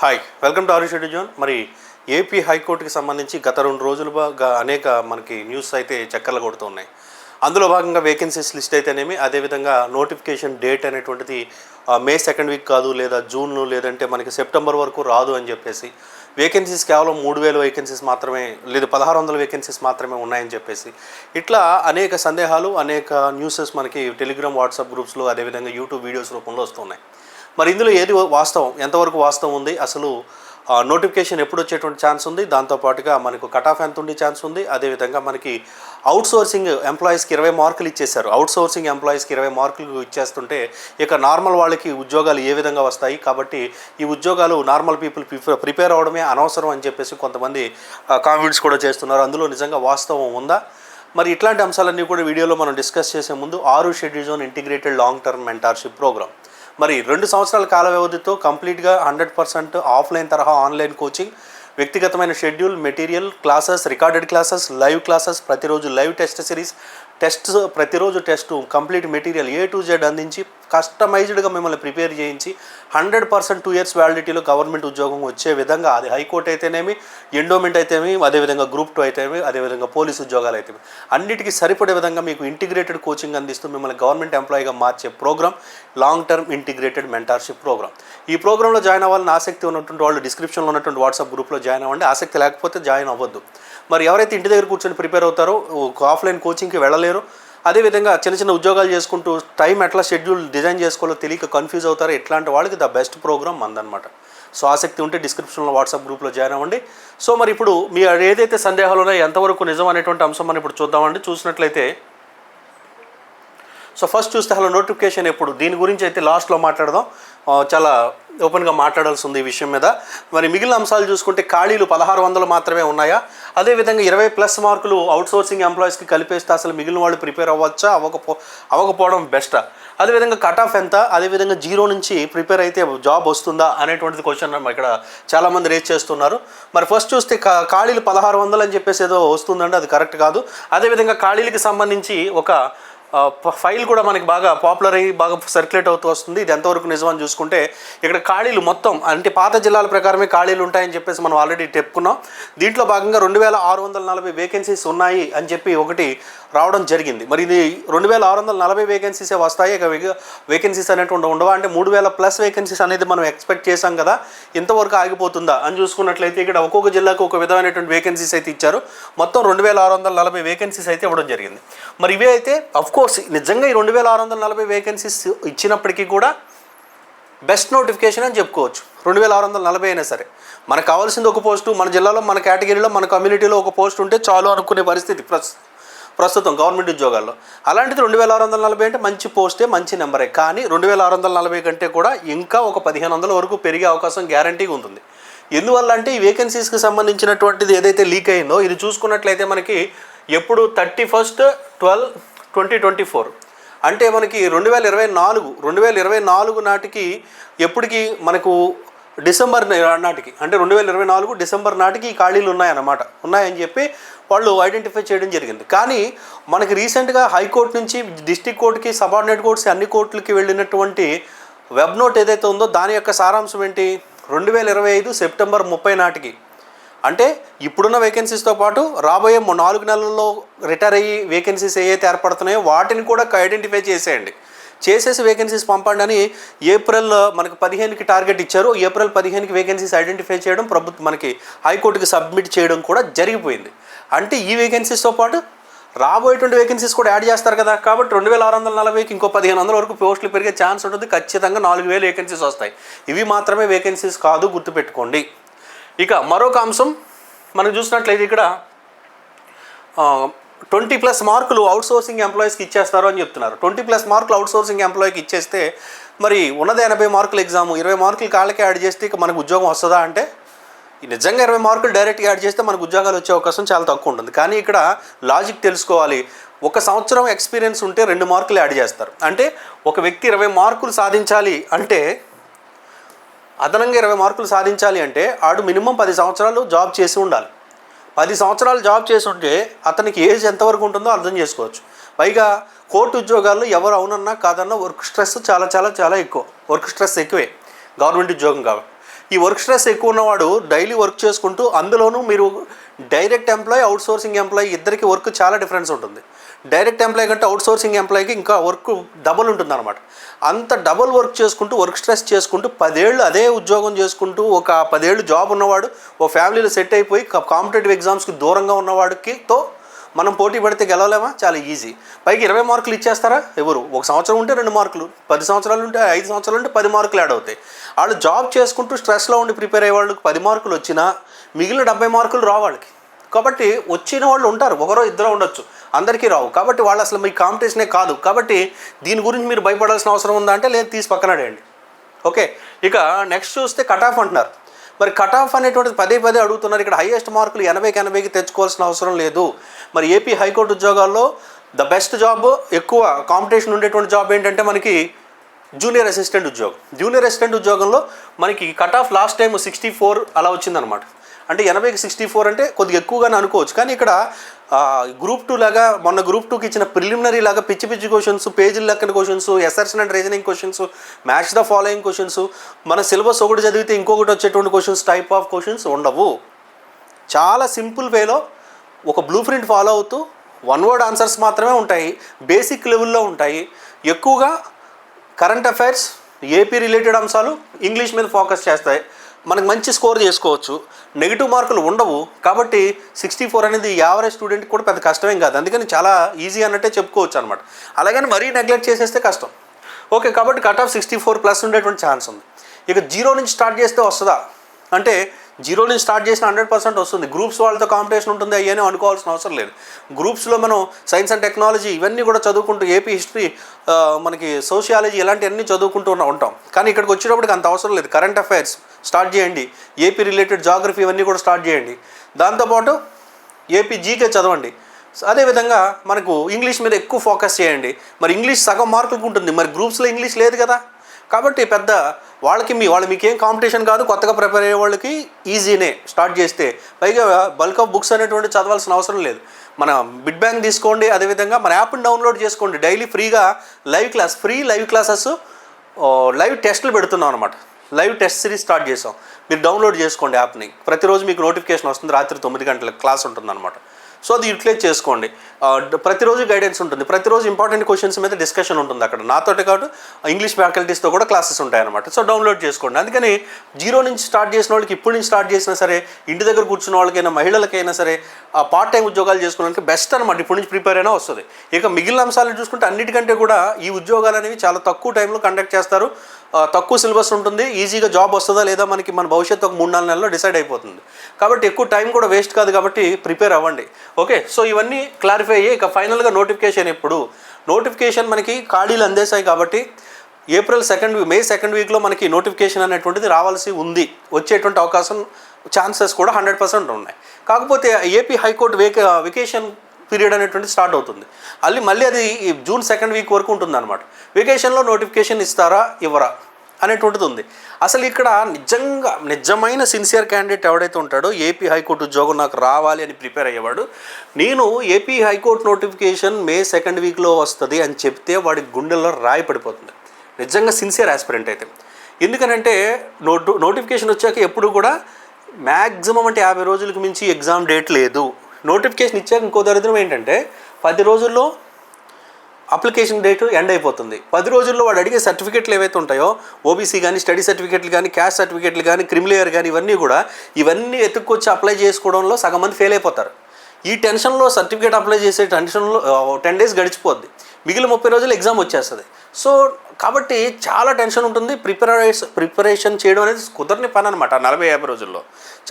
Hi welcome to ఆరిషెడ్డి zone మరి AP హైకోర్టుకి సంబంధించి గత రెండు రోజులుగా అనేక మనకి న్యూస్ అయితే చక్కర్లు కొడుతున్నాయి. అందులో భాగంగా వేకెన్సీస్ లిస్ట్ అయితేనేమి అదేవిధంగా నోటిఫికేషన్ డేట్ అనేటువంటిది మే సెకండ్ వీక్ కాదు లేదా జూన్ లేదంటే మనకి సెప్టెంబర్ వరకు రాదు అని చెప్పేసి వేకెన్సీస్ కేవలం మూడు వేల వేకెన్సీస్ మాత్రమే లేదు పదహారు వందల వేకెన్సీస్ మాత్రమే ఉన్నాయని చెప్పేసి ఇట్లా అనేక సందేహాలు అనేక న్యూసెస్ మనకి టెలిగ్రామ్ వాట్సాప్ గ్రూప్స్లో అదేవిధంగా యూట్యూబ్ వీడియోస్ రూపంలో వస్తున్నాయి. మరి ఇందులో ఏది వాస్తవం? ఎంతవరకు వాస్తవం ఉంది? అసలు నోటిఫికేషన్ ఎప్పుడు వచ్చేటువంటి ఛాన్స్ ఉంది? దాంతోపాటుగా మనకు కట్ ఆఫ్ ఎంత ఉండే ఛాన్స్ ఉంది? అదేవిధంగా మనకి అవుట్ సోర్సింగ్ ఎంప్లాయీస్కి ఇరవై మార్కులు ఇచ్చేశారు. అవుట్ సోర్సింగ్ ఎంప్లాయీస్కి ఇరవై మార్కులు ఇచ్చేస్తుంటే ఇక నార్మల్ వాళ్ళకి ఉద్యోగాలు ఏ విధంగా వస్తాయి? కాబట్టి ఈ ఉద్యోగాలు నార్మల్ పీపుల్ ప్రిపేర్ అవడమే అనవసరం అని చెప్పేసి కొంతమంది కామెంట్స్ కూడా చేస్తున్నారు. అందులో నిజంగా వాస్తవం ఉందా? మరి ఇట్లాంటి అంశాలన్నీ కూడా వీడియోలో మనం డిస్కస్ చేసే ముందు ఆరు schedule zone integrated long term mentorship program మరి రెండు సంవత్సరాల కాల వ్యవధితో కంప్లీట్గా హండ్రెడ్ పర్సెంట్ ఆఫ్లైన్ తరహా ఆన్లైన్ కోచింగ్ వ్యక్తిగతమైన schedule material classes recorded classes live classes ప్రతిరోజు లైవ్ టెస్ట్ సిరీస్ టెస్ట్ ప్రతిరోజు test complete material A to Z అందించి కస్టమైజ్డ్గా మిమ్మల్ని ప్రిపేర్ చేయించి హండ్రెడ్ పర్సెంట్ టూ ఇయర్స్ వ్యాలిడిటీలో గవర్నమెంట్ ఉద్యోగం వచ్చే విధంగా అది హైకోర్టు అయితేనేమి ఎండోమెంట్ అయితేనేమి అదేవిధంగా గ్రూప్ టూ అయితేమి అదేవిధంగా పోలీస్ ఉద్యోగాలు అయితేమి అన్నిటికీ సరిపడే విధంగా మీకు ఇంటిగ్రేటెడ్ కోచింగ్ అందిస్తూ మిమ్మల్ని గవర్నమెంట్ ఎంప్లాయీగా మార్చే program long term integrated mentorship program ఈ ప్రోగ్రాంలో జాయిన్ అవ్వాలని ఆసక్తి ఉన్నటువంటి వాళ్ళు డిస్క్రిప్షన్లో ఉన్నటువంటి వాట్సాప్ గ్రూప్లో జాయిన్ అవ్వండి. ఆసక్తి లేకపోతే జాయిన్ అవ్వద్దు. మరి ఎవరైతే ఇంటి దగ్గర కూర్చొని ప్రిపేర్ అవుతారో ఒక ఆఫ్లైన్ కోచింగ్కి వెళ్ళలేరు. అదేవిధంగా చిన్న చిన్న ఉద్యోగాలు చేసుకుంటూ టైం ఎట్లా షెడ్యూల్ డిజైన్ చేసుకోవాలో తెలియక కన్ఫ్యూజ్ అవుతారో ఇట్లాంటి వాళ్ళకి ద బెస్ట్ ప్రోగ్రామ్ మందనమాట సో ఆసక్తి ఉంటే డిస్క్రిప్షన్లో వాట్సాప్ గ్రూప్లో జాయిన్ అవ్వండి. సో మరి ఇప్పుడు మీ ఏదైతే సందేహాలు ఉన్నాయో ఎంతవరకు నిజం అనేటువంటి అంశం మనం ఇప్పుడు చూద్దామండి. చూసినట్లయితే సో ఫస్ట్ చూస్తే అలా నోటిఫికేషన్ ఎప్పుడు? దీని గురించి అయితే లాస్ట్లో మాట్లాడదాం. చాలా ఓపెన్గా మాట్లాడాల్సి ఉంది ఈ విషయం మీద. మరి మిగిలిన అంశాలు చూసుకుంటే ఖాళీలు పదహారు వందలు మాత్రమే ఉన్నాయా? అదేవిధంగా ఇరవై ప్లస్ మార్కులు అవుట్ సోర్సింగ్ ఎంప్లాయీస్కి కలిపేస్తే అసలు మిగిలిన వాళ్ళు ప్రిపేర్ అవ్వచ్చా? అవ్వకపో అవ్వకపోవడం బెస్టా? అదేవిధంగా కట్ ఆఫ్ ఎంత? అదేవిధంగా జీరో నుంచి ప్రిపేర్ అయితే జాబ్ వస్తుందా? అనేటువంటిది క్వశ్చన్ ఇక్కడ చాలామంది రేజ్ చేస్తున్నారు. మరి ఫస్ట్ చూస్తే కా- ఖాళీలు పదహారు వందలు అని చెప్పేసి ఏదో వస్తుందండి అది కరెక్ట్ కాదు. అదేవిధంగా ఖాళీలకి సంబంధించి ఒక ఫైల్ కూడా మనకి బాగా పాపులర్ అయ్యి బాగా సర్క్యులేట్ అవుతూ వస్తుంది. ఇది ఎంతవరకు నిజమని చూసుకుంటే ఇక్కడ ఖాళీలు మొత్తం అంటే పాత జిల్లాల ప్రకారమే ఖాళీలు ఉంటాయని చెప్పేసి మనం ఆల్రెడీ చెప్పుకున్నాం. దీంట్లో భాగంగా రెండు వేల ఆరు వందల నలభై వేకెన్సీస్ ఉన్నాయి అని చెప్పి ఒకటి రావడం జరిగింది. మరి ఇది రెండు వేల ఆరు వందల నలభై వేకెన్సీసే వస్తాయి? ఇక వేకెన్సీస్ అనేటువంటి ఉండవా? అంటే మూడు వేల ప్లస్ వేకెన్సీస్ అనేది మనం ఎక్స్పెక్ట్ చేశాం కదా. ఇంతవరకు ఆగిపోతుందా? అని చూసుకున్నట్లయితే ఇక్కడ ఒక్కొక్క జిల్లాకు ఒక విధమైనటువంటి వేకెన్సీస్ అయితే ఇచ్చారు. మొత్తం రెండు వేల ఆరు వందల నలభై వేకెన్సీస్ అయితే ఇవ్వడం జరిగింది. మరి ఇవే అయితే అఫ్కోర్స్ నిజంగా ఈ రెండు వేల ఆరు వందల నలభై వేకెన్సీస్ ఇచ్చినప్పటికీ కూడా బెస్ట్ నోటిఫికేషన్ అని చెప్పుకోవచ్చు. రెండు వేల ఆరు వందల నలభై అయినా సరే. మనకు కావాల్సింది ఒక పోస్టు మన జిల్లాలో మన కేటగిరీలో మన కమ్యూనిటీలో ఒక పోస్ట్ ఉంటే చాలు అనుకునే పరిస్థితి ప్రస్తుతం ప్రస్తుతం గవర్నమెంట్ ఉద్యోగాల్లో. అలాంటిది రెండు వేల ఆరు వందల నలభై అంటే మంచి పోస్టే మంచి నెంబరే. కానీ రెండు వేల ఆరు వందల నలభై కంటే కూడా ఇంకా ఒక పదిహేను వందల వరకు పెరిగే అవకాశం గ్యారంటీగా ఉంటుంది. ఎందువల్ల అంటే ఈ వేకెన్సీస్కి సంబంధించినటువంటిది ఏదైతే లీక్ అయిందో ఇది చూసుకున్నట్లయితే మనకి ఎప్పుడు thirty first twelve twenty twenty four. అంటే మనకి రెండు వేల ఇరవై నాలుగు రెండు వేల ఇరవై నాలుగు నాటికి ఎప్పటికి మనకు డిసెంబర్ నాటికి అంటే రెండు వేల ఇరవై నాలుగు డిసెంబర్ నాటికి ఈ ఖాళీలు ఉన్నాయన్నమాట. ఉన్నాయని చెప్పి వాళ్ళు ఐడెంటిఫై చేయడం జరిగింది. కానీ మనకి రీసెంట్గా హైకోర్టు నుంచి డిస్టిక్ కోర్టుకి సబార్డినేట్ కోర్ట్స్ అన్ని కోర్టులకి వెళ్ళినటువంటి వెబ్ నోట్ ఏదైతే ఉందో దాని యొక్క సారాంశం ఏంటి? రెండు వేల ఇరవై ఐదు సెప్టెంబర్ ముప్పై నాటికి. అంటే ఇప్పుడున్న వేకెన్సీస్తో పాటు రాబోయే నాలుగు నెలల్లో రిటైర్ అయ్యి వేకెన్సీస్ ఏవైతే ఏర్పడుతున్నాయో వాటిని కూడా ఐడెంటిఫై చేసేయండి. చేసేసి వేకెన్సీస్ పంపండి అని ఏప్రిల్ మనకు పదిహేనుకి టార్గెట్ ఇచ్చారు. ఏప్రిల్ పదిహేనుకి వేకెన్సీస్ ఐడెంటిఫై చేయడం ప్రభుత్వం మనకి హైకోర్టుకి సబ్మిట్ చేయడం కూడా జరిగిపోయింది. అంటే ఈ వేకెన్సీస్తో పాటు రాబోయేటువంటి వేకెన్సీస్ కూడా యాడ్ చేస్తారు కదా. కాబట్టి రెండు వేల ఆరు వందల నలభైకి ఇంకో పదిహేను వందల వరకు పోస్టులు పెరిగే ఛాన్స్ ఉంటుంది. ఖచ్చితంగా నాలుగు వేలు వేకెన్సీస్ వస్తాయి. ఇవి మాత్రమే వేకెన్సీస్ కాదు గుర్తుపెట్టుకోండి. ఇక మరొక అంశం మనం చూసినట్లయితే ఇక్కడ ట్వంటీ ప్లస్ మార్కులు అవుట్ సోర్సింగ్ ఎంప్లాయీస్కి ఇచ్చేస్తారు అని చెప్తున్నారు. ట్వంటీ ప్లస్ మార్కులు అవుట్ సోర్సింగ్ ఎంప్లాయీకి ఇచ్చేస్తే మరి ఉన్నది ఎనభై మార్కులు ఎగ్జామ్ ఇరవై మార్కులు కాళ్ళకి యాడ్ చేస్తే ఇక మనకు ఉద్యోగం వస్తుందా అంటే ఈ నిజంగా ఇరవై మార్కులు డైరెక్ట్గా యాడ్ చేస్తే మనకు ఉద్యోగాలు వచ్చే అవకాశం చాలా తక్కువ ఉంటుంది. కానీ ఇక్కడ లాజిక్ తెలుసుకోవాలి. ఒక సంవత్సరం ఎక్స్పీరియన్స్ ఉంటే రెండు మార్కులు యాడ్ చేస్తారు. అంటే ఒక వ్యక్తి ఇరవై మార్కులు సాధించాలి అంటే అదనంగా ఇరవై మార్కులు సాధించాలి అంటే ఆడు మినిమం పది సంవత్సరాలు జాబ్ చేసి ఉండాలి. పది సంవత్సరాలు జాబ్ చేసి ఉంటే అతనికి ఏజ్ ఎంతవరకు ఉంటుందో అర్థం చేసుకోవచ్చు. పైగా కోర్టు ఉద్యోగాల్లో ఎవరు అవునన్నా కాదన్నా వర్క్ స్ట్రెస్ చాలా చాలా చాలా ఎక్కువ. వర్క్ స్ట్రెస్ ఎక్కువే. గవర్నమెంట్ ఉద్యోగం కాబట్టి ఈ వర్క్ స్ట్రెస్ ఎక్కువ ఉన్నవాడు డైలీ వర్క్ చేసుకుంటూ అందులోనూ మీరు డైరెక్ట్ ఎంప్లాయ్ అవుట్సోర్సింగ్ ఎంప్లాయ్ ఇద్దరికి వర్క్ చాలా డిఫరెన్స్ ఉంటుంది. డైరెక్ట్ ఎంప్లాయ్ కంటే అవుట్ సోర్సింగ్ ఎంప్లాయ్కి ఇంకా వర్క్ డబుల్ ఉంటుంది అనమాట అంత డబుల్ వర్క్ చేసుకుంటూ వర్క్ స్ట్రెస్ చేసుకుంటూ పదేళ్ళు అదే ఉద్యోగం చేసుకుంటూ ఒక పదేళ్ళు జాబ్ ఉన్నవాడు ఓ ఫ్యామిలీలో సెట్ అయిపోయి కాంపిటేటివ్ ఎగ్జామ్స్కి దూరంగా ఉన్నవాడికి తో మనం పోటీ పడితే గెలవలేమా? చాలా ఈజీ పైకి ఇరవై మార్కులు ఇచ్చేస్తారా? ఎవరు? ఒక సంవత్సరం ఉంటే రెండు మార్కులు పది సంవత్సరాలు ఉంటే ఐదు సంవత్సరాలు ఉంటే పది మార్కులు యాడ్ అవుతాయి. వాళ్ళు జాబ్ చేసుకుంటూ స్ట్రెస్లో ఉండి ప్రిపేర్ అయ్యే వాళ్ళకి పది మార్కులు వచ్చినా మిగిలిన డెబ్బై మార్కులు రావాళ్ళకి కాబట్టి వచ్చిన వాళ్ళు ఉంటారు ఒకరో ఇద్దరు ఉండొచ్చు. అందరికీ రావు. కాబట్టి వాళ్ళు అసలు మీ కాంపిటీషనే కాదు. కాబట్టి దీని గురించి మీరు భయపడాల్సిన అవసరం ఉందా అంటే లేదు తీసి పక్కనడేయండి ఓకే? ఇక నెక్స్ట్ చూస్తే కట్ ఆఫ్ అంటున్నారు. మరి కట్ ఆఫ్ అనేటువంటిది పదే పదే అడుగుతున్నారు. ఇక్కడ హైయెస్ట్ మార్కులు ఎనభైకి ఎనభైకి తెచ్చుకోవాల్సిన అవసరం లేదు. మరి ఏపీ హైకోర్టు ఉద్యోగాల్లో ద బెస్ట్ జాబ్ ఎక్కువ కాంపిటీషన్ ఉండేటువంటి జాబ్ ఏంటంటే మనకి జూనియర్ అసిస్టెంట్ ఉద్యోగం. జూనియర్ అసిస్టెంట్ ఉద్యోగంలో మనకి cut off last time sixty four అలా వచ్చిందనమాట. అంటే ఎనభైకి సిక్స్టీ ఫోర్ అంటే కొద్దిగా ఎక్కువగానే అనుకోవచ్చు. కానీ ఇక్కడ గ్రూప్ టూ లాగా మొన్న గ్రూప్ టూకి ఇచ్చిన ప్రిలిమినరీ లాగా పిచ్చి పిచ్చి క్వశ్చన్స్ పేజీల లెక్కన questions assertion and reasoning questions match the following questions మన సిలబస్ ఒకటి చదివితే ఇంకొకటి వచ్చేటువంటి క్వశ్చన్స్ టైప్ ఆఫ్ క్వశ్చన్స్ ఉండవు. చాలా సింపుల్ వేలో ఒక బ్లూ ప్రింట్ ఫాలో అవుతూ వన్ వర్డ్ ఆన్సర్స్ మాత్రమే ఉంటాయి. బేసిక్ లెవెల్లో ఉంటాయి. ఎక్కువగా కరెంట్ అఫైర్స్ ఏపీ రిలేటెడ్ అంశాలు ఇంగ్లీష్ మీద ఫోకస్ చేస్తాయి. మనకు మంచి స్కోర్ చేసుకోవచ్చు. నెగిటివ్ మార్కులు ఉండవు. కాబట్టి సిక్స్టీ ఫోర్ అనేది యావరేజ్ స్టూడెంట్ కూడా పెద్ద కష్టమేం కాదు. అందుకని చాలా ఈజీ అన్నట్టే చెప్పుకోవచ్చు అనమాట అలాగని మరీ నెగ్లెక్ట్ చేసేస్తే కష్టం. ఓకే కాబట్టి cut off sixty four plus ఉండేటువంటి ఛాన్స్ ఉంది. ఇక జీరో నుంచి స్టార్ట్ చేస్తే వస్తుందా? అంటే జీరో నుంచి స్టార్ట్ చేసిన హండ్రెడ్ పర్సెంట్ వస్తుంది. గ్రూప్స్ వాళ్ళతో కాంపిటీషన్ ఉంటుంది. అయ్యని అనుకోవాల్సిన అవసరం లేదు. గ్రూప్స్లో మనం సైన్స్ అండ్ టెక్నాలజీ ఇవన్నీ కూడా చదువుకుంటూ ఏపీ హిస్టరీ మనకి సోషియాలజీ ఇలాంటివన్నీ చదువుకుంటూ ఉన్న- ఉంటాం. కానీ ఇక్కడికి వచ్చేటప్పటికి అంత అవసరం లేదు. కరెంట్ అఫైర్స్ స్టార్ట్ చేయండి. ఏపీ రిలేటెడ్ జాగ్రఫీ ఇవన్నీ కూడా స్టార్ట్ చేయండి. దాంతోపాటు ఏపీ జీకే చదవండి. అదేవిధంగా మనకు ఇంగ్లీష్ మీద ఎక్కువ ఫోకస్ చేయండి. మరి ఇంగ్లీష్ సగం మార్కులకు ఉంటుంది. మరి గ్రూప్స్లో ఇంగ్లీష్ లేదు కదా. కాబట్టి పెద్ద వాళ్ళకి మీ వాళ్ళు మీకేం కాంపిటీషన్ కాదు. కొత్తగా ప్రిపేర్ అయ్యే వాళ్ళకి ఈజీనే స్టార్ట్ చేస్తే. పైగా బల్క్ ఆఫ్ బుక్స్ అనేటువంటి చదవాల్సిన అవసరం లేదు. మన బిడ్ బ్యాంక్ తీసుకోండి. అదేవిధంగా మన యాప్ని డౌన్లోడ్ చేసుకోండి. డైలీ ఫ్రీగా live class free live classes live టెస్ట్లు పెడుతున్నాం అనమాట లైవ్ టెస్ట్ సిరీస్ స్టార్ట్ చేసాం మీరు డౌన్లోడ్ చేసుకోండి యాప్ని. ప్రతిరోజు మీకు నోటిఫికేషన్ వస్తుంది రాత్రి తొమ్మిది గంటలకు క్లాస్ ఉంటుందన్నమాట. సో అది యూటిలైజ్ చేసుకోండి. ప్రతిరోజు గైడెన్స్ ఉంటుంది. ప్రతిరోజు ఇంపార్టెంట్ క్వశ్చన్స్ మీద డిస్కషన్ ఉంటుంది అక్కడ. నాతోటి కాదు ఇంగ్లీష్ ఫ్యాకల్టీస్తో కూడా క్లాసెస్ ఉంటాయి అనమాట సో డౌన్లోడ్ చేసుకోండి. అందుకని జీరో నుంచి స్టార్ట్ చేసిన వాళ్ళకి ఇప్పుడు నుంచి స్టార్ట్ చేసినా సరే ఇంటి దగ్గర కూర్చున్న వాళ్ళకైనా మహిళలకైనా సరే ఆ పార్ట్ టైం ఉద్యోగాలు చేసుకోవడానికి బెస్ట్ అనమాట ఇప్పుడు నుంచి ప్రిపేర్ అయినా వస్తుంది. ఇక మిగిలిన అంశాలను చూసుకుంటే అన్నిటికంటే కూడా ఈ ఉద్యోగాలు అనేవి చాలా తక్కువ టైంలో కండక్ట్ చేస్తారు. తక్కువ సిలబస్ ఉంటుంది ఈజీగా జాబ్ వస్తుందా లేదా మనకి మన భవిష్యత్తు ఒక మూడు నాలుగు నెలల్లో డిసైడ్ అయిపోతుంది. కాబట్టి ఎక్కువ టైం కూడా వేస్ట్ కాదు కాబట్టి ప్రిపేర్ అవ్వండి. ఓకే సో ఇవన్నీ క్లారిఫై అయ్యి ఇక ఫైనల్గా నోటిఫికేషన్ ఎప్పుడు? నోటిఫికేషన్ మనకి ఖాళీలు అందేశాయి కాబట్టి ఏప్రిల్ సెకండ్ మే సెకండ్ వీక్లో మనకి నోటిఫికేషన్ అనేటువంటిది రావాల్సి ఉంది. వచ్చేటువంటి అవకాశం ఛాన్సెస్ కూడా హండ్రెడ్ పర్సెంట్ ఉన్నాయి. కాకపోతే ఏపీ హైకోర్టు వేక వెకేషన్ పీరియడ్ అనేటువంటి స్టార్ట్ అవుతుంది. మళ్ళీ మళ్ళీ అది జూన్ సెకండ్ వీక్ వరకు ఉంటుంది అనమాట వెకేషన్లో నోటిఫికేషన్ ఇస్తారా? ఇవ్వరా? అనేటువంటిది ఉంది. అసలు ఇక్కడ నిజంగా నిజమైన సిన్సియర్ క్యాండిడేట్ ఎవడైతే ఉంటాడో ఏపీ హైకోర్టు ఉద్యోగం నాకు రావాలి అని ప్రిపేర్ అయ్యేవాడు నేను AP high court notification May second వీక్లో వస్తుంది అని చెప్తే వాడి గుండెల్లో రాయి పడిపోతుంది. నిజంగా సిన్సియర్ ఆస్పిరెంట్ అయితే. ఎందుకనంటే నోటు నోటిఫికేషన్ వచ్చాక ఎప్పుడు కూడా మ్యాక్సిమం అంటే యాభై రోజులకు మించి ఎగ్జామ్ డేట్ లేదు. నోటిఫికేషన్ ఇచ్చాక ఇంకో దరిద్రం ఏంటంటే పది రోజుల్లో అప్లికేషన్ డేట్ ఎండ్ అయిపోతుంది. పది రోజుల్లో వాడు అడిగే సర్టిఫికేట్లు ఏవైతే ఉంటాయో ఓబీసీ కానీ స్టడీ సర్టిఫికెట్లు కానీ క్యాస్ట్ సర్టిఫికెట్లు కానీ క్రిమిలియర్ కానీ ఇవన్నీ కూడా ఇవన్నీ ఎత్తుక్కొచ్చి అప్లై చేసుకోవడంలో సగం మంది ఫెయిల్ అయిపోతారు. ఈ టెన్షన్లో సర్టిఫికేట్ అప్లై చేసే టెన్షన్లో టెన్ డేస్ గడిచిపోద్ది. మిగిలిన ముప్పై రోజులు ఎగ్జామ్ వచ్చేస్తుంది. సో కాబట్టి చాలా టెన్షన్ ఉంటుంది. ప్రిపరేషన్ ప్రిపరేషన్ చేయడం అనేది కుదరని పని అనమాట నలభై యాభై రోజుల్లో.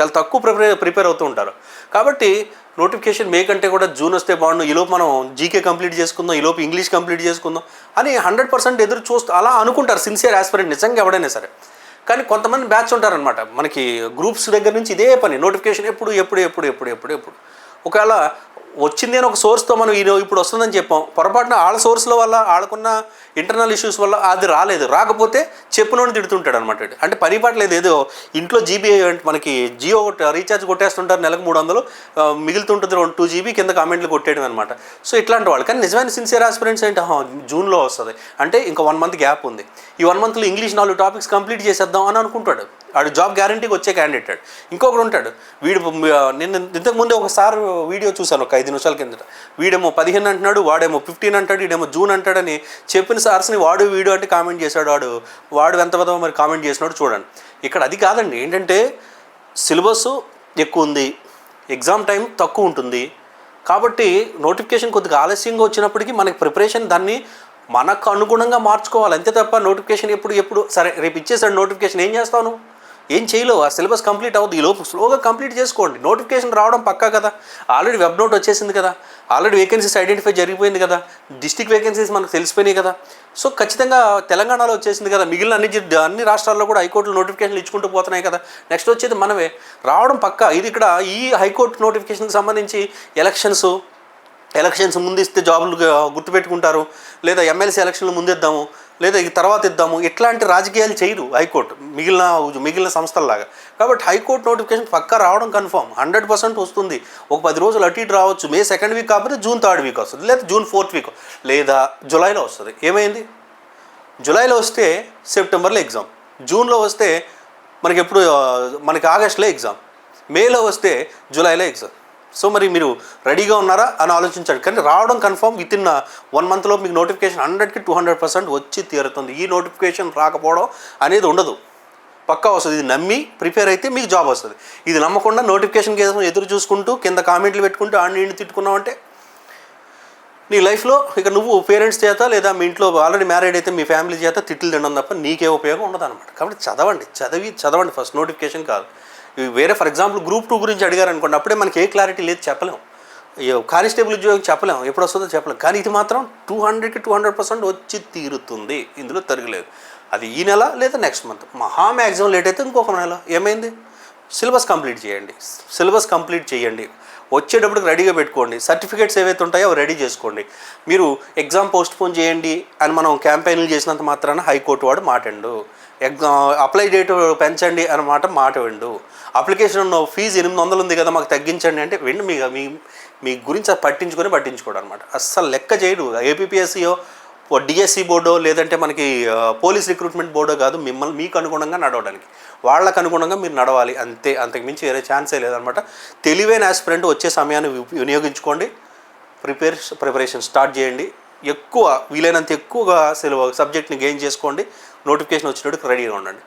చాలా తక్కువ ప్రిపేర్ ప్రిపేర్ అవుతూ ఉంటారు. కాబట్టి నోటిఫికేషన్ మే కంటే కూడా జూన్ వస్తే బాగుండు. ఈలోపు మనం జీకే కంప్లీట్ చేసుకుందాం. ఈలోపు ఇంగ్లీష్ కంప్లీట్ చేసుకుందాం అని హండ్రెడ్ పర్సెంట్ ఎదురు చూస్తూ అలా అనుకుంటారు. సిన్సియర్ ఆస్పిరెంట్ నిజంగా ఎవడైనా సరే. కానీ కొంతమంది బ్యాచ్ ఉంటారనమాట మనకి గ్రూప్స్ దగ్గర నుంచి ఇదే పని. నోటిఫికేషన్ ఎప్పుడు ఎప్పుడు ఎప్పుడు ఎప్పుడు ఎప్పుడు ఎప్పుడు. ఒకవేళ వచ్చింది అని ఒక సోర్స్తో మనం ఈ ఇప్పుడు వస్తుందని చెప్పాం పొరపాటున వాళ్ళ సోర్స్ల వల్ల వాళ్ళకున్న ఇంటర్నల్ ఇష్యూస్ వల్ల అది రాలేదు. రాకపోతే చెప్పులోని తిడుతుంటాడు అనమాట అంటే పని పాటలేదు ఏదో ఇంట్లో జీబీ మనకి జియో రీఛార్జ్ కొట్టేస్తుంటారు నెలకు మూడు వందలు మిగులుతుంటుంది రెండు టూ జీబీ కింద కామెంట్లు కొట్టేయడం అనమాట సో ఇట్లాంటి వాళ్ళు. కానీ నిజమైన సిన్సియర్ ఆస్పిరెంట్స్ ఏంటి? జూన్లో వస్తుంది. అంటే ఇంకా వన్ మంత్ గ్యాప్ ఉంది. ఈ వన్ మంత్లో ఇంగ్లీష్ నాలుగు టాపిక్స్ కంప్లీట్ చేసేద్దాం అని అనుకుంటాడు. వాడు జాబ్ గ్యారంటీకి వచ్చే క్యాండిడేట్ ఇంకొకడు ఉంటాడు. వీడు నేను ఇంతకుముందే ఒకసారి వీడియో చూశాను ఒక ఐదు నిమిషాల కిందట. వీడేమో పదిహేను అంటున్నాడు వాడేమో ఫిఫ్టీన్ అంటాడు వీడేమో జూన్ అంటాడని చెప్పిన సార్స్ని వాడు వీడు అంటే కామెంట్ చేశాడు వాడు వాడు ఎంత పదో మరి కామెంట్ చేసినాడు చూడండి. ఇక్కడ అది కాదండి ఏంటంటే సిలబస్ ఎక్కువ ఉంది ఎగ్జామ్ టైం తక్కువ ఉంటుంది. కాబట్టి నోటిఫికేషన్ కొద్దిగా ఆలస్యంగా వచ్చినప్పటికీ మనకి ప్రిపరేషన్ దాన్ని మనకు అనుగుణంగా మార్చుకోవాలి. అంతే తప్ప నోటిఫికేషన్ ఎప్పుడు ఎప్పుడు సరే రేపు ఇచ్చేసాడు నోటిఫికేషన్ ఏం చేస్తావు నువ్వు? ఏం చేయలేవు ఆ సిలబస్ కంప్లీట్ అవుద్ది ఈ లోపు స్లోగా కంప్లీట్ చేసుకోండి. నోటిఫికేషన్ రావడం పక్కా కదా. ఆల్రెడీ వెబ్ నోట్ వచ్చేసింది కదా. ఆల్రెడీ వేకెన్సీస్ ఐడెంటిఫై జరిగిపోయింది కదా. డిస్టిక్ వేకెన్సీస్ మనకు తెలిసిపోయినాయి కదా. సో ఖచ్చితంగా తెలంగాణలో వచ్చేసింది కదా. మిగిలిన అన్ని అన్ని రాష్ట్రాల్లో కూడా హైకోర్టులు నోటిఫికేషన్లు ఇచ్చుకుంటూ పోతున్నాయి కదా. నెక్స్ట్ వచ్చేది మనమే. రావడం పక్కా. ఇది ఇక్కడ ఈ హైకోర్టు నోటిఫికేషన్కి సంబంధించి ఎలక్షన్స్ ఎలక్షన్స్ ముందు ఇస్తే జాబులు గుర్తుపెట్టుకుంటారు. లేదా ఎమ్మెల్సీ ఎలక్షన్లు ముందేద్దాము. లేదా ఈ తర్వాత ఇద్దాము ఇట్లాంటి రాజకీయాలు చేయరు హైకోర్టు. మిగిలిన మిగిలిన సంస్థల్లాగా. కాబట్టి హైకోర్టు నోటిఫికేషన్ పక్కా రావడం కన్ఫర్మ్. హండ్రెడ్ పర్సెంట్ వస్తుంది. ఒక పది రోజులు అటు ఇటు రావచ్చు. మే సెకండ్ వీక్ కాకపోతే జూన్ థర్డ్ వీక్ వస్తుంది. లేదా జూన్ ఫోర్త్ వీక్. లేదా జూలైలో వస్తుంది. ఏమైంది? జూలైలో వస్తే సెప్టెంబర్లో ఎగ్జామ్. జూన్లో వస్తే మనకి ఎప్పుడు మనకి ఆగస్ట్లో ఎగ్జామ్. మేలో వస్తే జూలైలో ఎగ్జామ్. సో మరి మీరు రెడీగా ఉన్నారా అని ఆలోచించండి కానీ రావడం కన్ఫర్మ్ విత్ ఇన్ వన్ మంత్లో మీకు నోటిఫికేషన్ హండ్రెడ్కి టూ హండ్రెడ్ పర్సెంట్ వచ్చి తీరుతుంది. ఈ నోటిఫికేషన్ రాకపోవడం అనేది ఉండదు. పక్కా వస్తుంది. ఇది నమ్మి ప్రిపేర్ అయితే మీకు జాబ్ వస్తుంది. ఇది నమ్మకుండా నోటిఫికేషన్ కోసం ఎదురు చూసుకుంటూ కింద కామెంట్లు పెట్టుకుంటూ ఆడిని ఈడిని తిట్టుకున్నామంటే నీ లైఫ్లో ఇక నువ్వు పేరెంట్స్ చేత లేదా మీ ఇంట్లో ఆల్రెడీ మ్యారీడ్ అయితే మీ ఫ్యామిలీ చేత తిట్లు తినడం తప్ప నీకే ఉపయోగం ఉండదు అనమాట కాబట్టి చదవండి. చదివి చదవండి. ఫస్ట్ నోటిఫికేషన్ కాదు. వేరే ఫర్ ఎగ్జాంపుల్ గ్రూప్ టూ గురించి అడిగారు అనుకోండి అప్పుడే మనకి ఏ క్లారిటీ లేదు చెప్పలేం. కానిస్టేబుల్ ఉద్యోగం చెప్పలేం ఎప్పుడు వస్తుందో చెప్పలేం. కానీ ఇది మాత్రం టూ హండ్రెడ్కి టూ హండ్రెడ్ పర్సెంట్ వచ్చి తీరుతుంది ఇందులో తరగలేదు. అది ఈ నెల లేదా నెక్స్ట్ మంత్ మహా మ్యాక్సిమం లేట్ అయితే ఇంకొక నెల. ఏమైంది? సిలబస్ కంప్లీట్ చేయండి. సిలబస్ కంప్లీట్ చేయండి. వచ్చేటప్పటికి రెడీగా పెట్టుకోండి. సర్టిఫికేట్స్ ఏవైతే ఉంటాయో అవి రెడీ చేసుకోండి. మీరు ఎగ్జామ్ పోస్ట్పోన్ చేయండి అని మనం క్యాంపెయిన్లు చేసినంత మాత్రాన హైకోర్టు వాడు మాటండు. అప్లై డేట్ పెంచండి అన్నమాట మాట విండు. అప్లికేషన్ ఫీజు ఎనిమిది వందలు ఉంది కదా మాకు తగ్గించండి అంటే విండు మీ మీ మీ గురించి అది పట్టించుకొని పట్టించుకోడు అనమాట అస్సలు లెక్క చేయడు. ఏపీఎస్సియో డిఎస్సి బోర్డో లేదంటే మనకి పోలీస్ రిక్రూట్మెంట్ బోర్డో కాదు మిమ్మల్ని మీకు అనుగుణంగా నడవడానికి. వాళ్ళకు అనుగుణంగా మీరు నడవాలి అంతే అంతకు మించి వేరే ఛాన్సే లేదనమాట తెలివైన ఆస్పిరెంట్ వచ్చే సమయాన్ని వి- వినియోగించుకోండి. ప్రిపేర్ ప్రిపరేషన్ స్టార్ట్ చేయండి. ఎక్కువ వీలైనంత ఎక్కువగా సెలవు సబ్జెక్ట్ని గెయిన్ చేసుకోండి నోటిఫికేషన్ వచ్చినట్టు రెడీగా ఉండండి.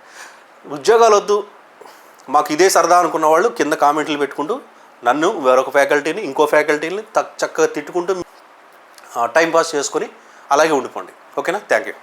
ఉద్యోగాలు వద్దు. మాకు ఇదే సరదా అనుకున్న వాళ్ళు కింద కామెంట్లు పెట్టుకుంటూ నన్ను వేరొక ఫ్యాకల్టీని ఇంకో ఫ్యాకల్టీని తక్ చక్కగా తిట్టుకుంటూ టైం పాస్ చేసుకొని అలాగే ఉండిపోండి. ఓకేనా? Thank you